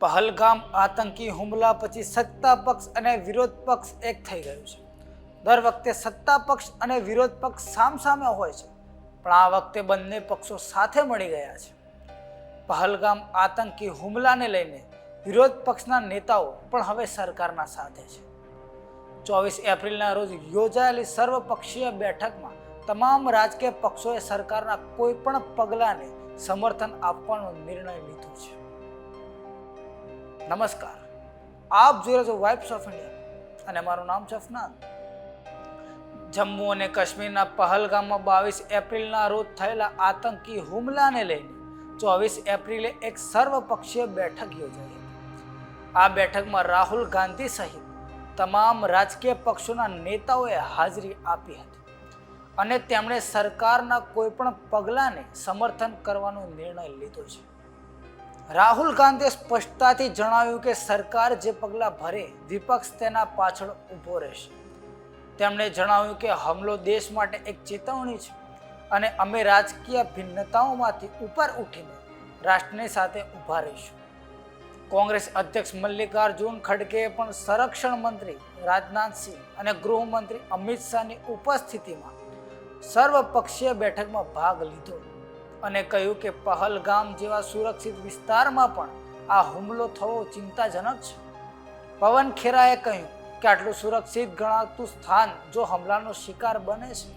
પહલગામ આતંકી હુમલા પછી સત્તા પક્ષ અને વિરોધ પક્ષ એક થઈ ગયું છે. દર વખતે સત્તા પક્ષ અને વિરોધ પક્ષ સામસામે હોય છે, પણ આ વખતે બંને પક્ષો સાથે મળી ગયા છે. પહલગામ આતંકી હુમલાને લઈને વિરોધ પક્ષના નેતાઓ પણ હવે સરકારના સાથે છે. ચોવીસ એપ્રિલના રોજ યોજાયેલી સર્વપક્ષીય બેઠકમાં તમામ રાજકીય પક્ષોએ સરકારના કોઈ પણ પગલાંને સમર્થન આપવાનો નિર્ણય લીધો છે. નમસ્કાર. આપ જોઈ રહ્યા છો વાઇબ્સ ઓફ ઇન્ડિયા અને મારું નામ છે અફનાન. જમ્મુ અને કાશ્મીરના પહલગામમાં બાવીસ એપ્રિલના રોજ થયેલા આતંકી હુમલાને લઈને ચોવીસ એપ્રિલે એક સર્વપક્ષીય બેઠક યોજાઈ હતી. આ બેઠકમાં રાહુલ ગાંધી સહિત તમામ રાજકીય પક્ષોના નેતાઓએ હાજરી આપી હતી અને તેમણે સરકારના કોઈપણ પગલાંને સમર્થન કરવાનો નિર્ણય લીધો છે. રાહુલ ગાંધીએ સ્પષ્ટતાથી જણાવ્યું કે સરકાર જે પગલાં ભરે, વિપક્ષ તેના પાછળ ઊભો રહેશે. તેમણે જણાવ્યું કે હમલો દેશ માટે એક ચેતવણી છે અને અમે રાજકીય ભિન્નતાઓમાંથી ઉપર ઉઠીને રાષ્ટ્રની સાથે ઊભા રહીશું. કોંગ્રેસ અધ્યક્ષ મલ્લિકાર્જુન ખડગેએ પણ સંરક્ષણ મંત્રી રાજનાથસિંહ અને ગૃહમંત્રી અમિત શાહની ઉપસ્થિતિમાં સર્વપક્ષીય બેઠકમાં ભાગ લીધો. અને કહ્યું કે પહલગામ જેવા સુરક્ષિત વિસ્તારમાં પણ આ હુમલો થવો ચિંતાજનક છે. પવન ખેરાએ કહ્યું કે આટલું સુરક્ષિત ગણાતું સ્થાન જો હમલાનો શિકાર બને છે,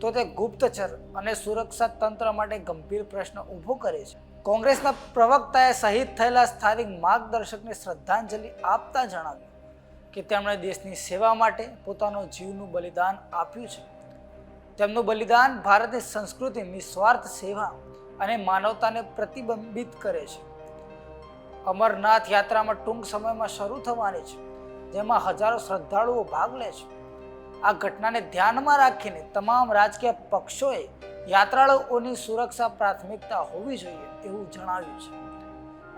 તો તે ગુપ્તચર અને સુરક્ષા તંત્ર માટે ગંભીર પ્રશ્ન ઊભો કરે છે. કોંગ્રેસના પ્રવક્તાએ શહીદ થયેલા સ્થાનિક માર્ગદર્શકને શ્રદ્ધાંજલિ આપતા જણાવ્યું કે તેમણે દેશની સેવા માટે પોતાનો જીવનું બલિદાન આપ્યું છે. તેમનું બલિદાન ભારતની સંસ્કૃતિ, નિસ્વાર્થ સેવા અને માનવતાને પ્રતિબિંબિત કરે છે. અમરનાથ યાત્રામાં ટૂંક સમયમાં શરૂ થવાની છે, જેમાં હજારો શ્રદ્ધાળુઓ ભાગ લે છે. આ ઘટનાને ધ્યાનમાં રાખીને તમામ રાજકીય પક્ષોએ યાત્રાળુઓની સુરક્ષા પ્રાથમિકતા હોવી જોઈએ એવું જણાવ્યું છે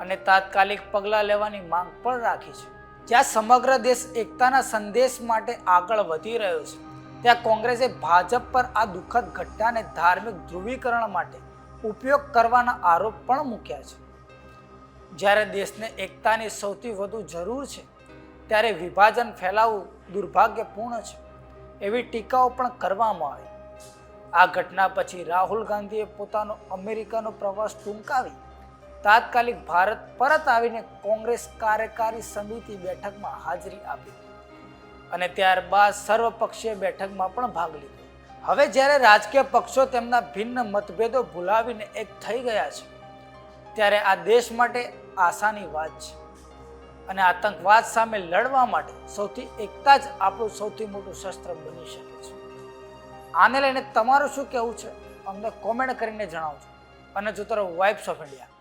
અને તાત્કાલિક પગલાં લેવાની માંગ પણ રાખી છે. જ્યાં સમગ્ર દેશ એકતાના સંદેશ માટે આગળ વધી રહ્યો છે ત્યાં કોંગ્રેસે ભાજપ પર આ દુઃખદ ઘટનાને ધાર્મિક ધ્રુવીકરણ માટે ઉપયોગ કરવાના આરોપ પણ મૂક્યા છે. જ્યારે દેશને એકતાની સૌથી વધુ જરૂર છે, ત્યારે વિભાજન ફેલાવવું દુર્ભાગ્યપૂર્ણ છે, એવી ટીકાઓ પણ કરવામાં આવી. આ ઘટના પછી રાહુલ ગાંધીએ પોતાનો અમેરિકાનો પ્રવાસ ટૂંકાવી, તાત્કાલિક ભારત પરત આવીને કોંગ્રેસ કાર્યકારી સમિતિ બેઠકમાં હાજરી આપી. અને ત્યારબાદ સર્વપક્ષીય બેઠકમાં પણ ભાગ લીધો. હવે જ્યારે રાજકીય પક્ષો તેમના ભિન્ન મતભેદો ભૂલાવીને એક થઈ ગયા છે, ત્યારે આ દેશ માટે આશાની વાત છે અને આતંકવાદ સામે લડવા માટે સૌથી એકતા જ આપણું સૌથી મોટું શસ્ત્ર બની શકે છે. આને લઈને તમારું શું કહેવું છે? અમને કોમેન્ટ કરીને જણાવજો. અને જો તરફ વાઇબ્સ ઓફ ઇન્ડિયા